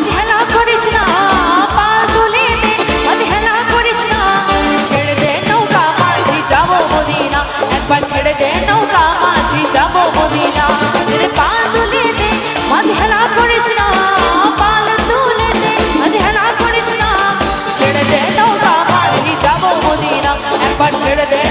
মাঝ হেলা করিস না পা তুলে দে করিস না, ছেড়ে দে নৌকা, মাঝি যাব মদিনা। একবার ছেড়ে দে নৌকা, মাঝি যাব মদিনা। রে পা তুলে দে মাঝ হেলা করিস না, পাল তুলে দে করিস না, ছেড়ে দে নৌকা, মাঝি যাব মদিনা। একবার ছেড়ে দে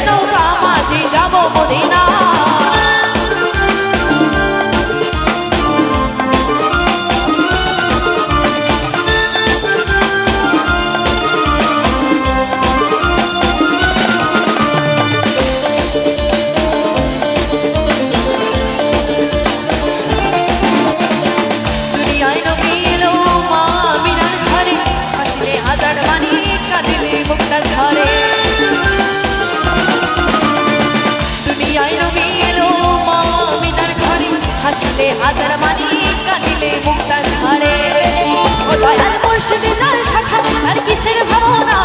ঝরে দুনিয়ায় নবী এলো, মা মিনার ঘরে। হাসলে হাজার মানি কাঁদিলে মুক্তা ঝরে ও দয়াল মুর্শিদে যার শাখা, তার কিসের ভাবনা?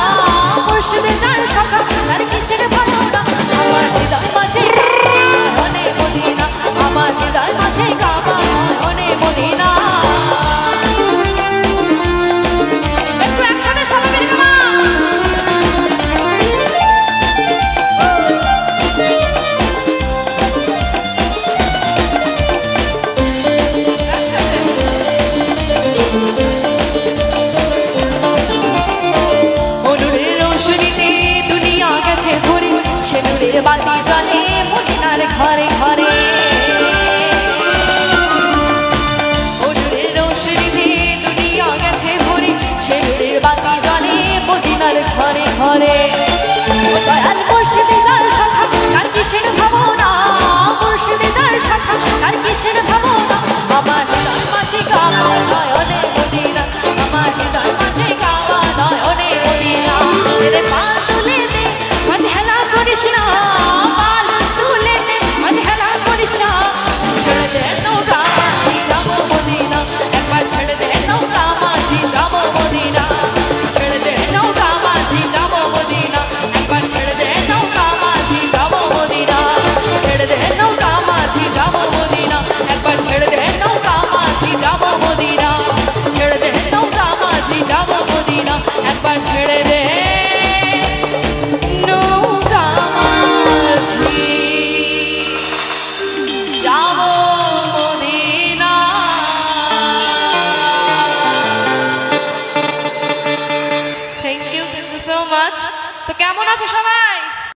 ঘরে ঘরে। বাকি জ্বলে মদিনার ঘরে ঘরে। মুর্শিদে একবার ছেড়ে দে নৌকা, মাঝি যাব মদিনা। ছেড়ে দে নৌকা, মাঝি যাব মদিনা। একবার ছেড়ে দে নৌকা, মাঝি যাব Medina. Thank you thank you so much তো কেমন আছো সবাই?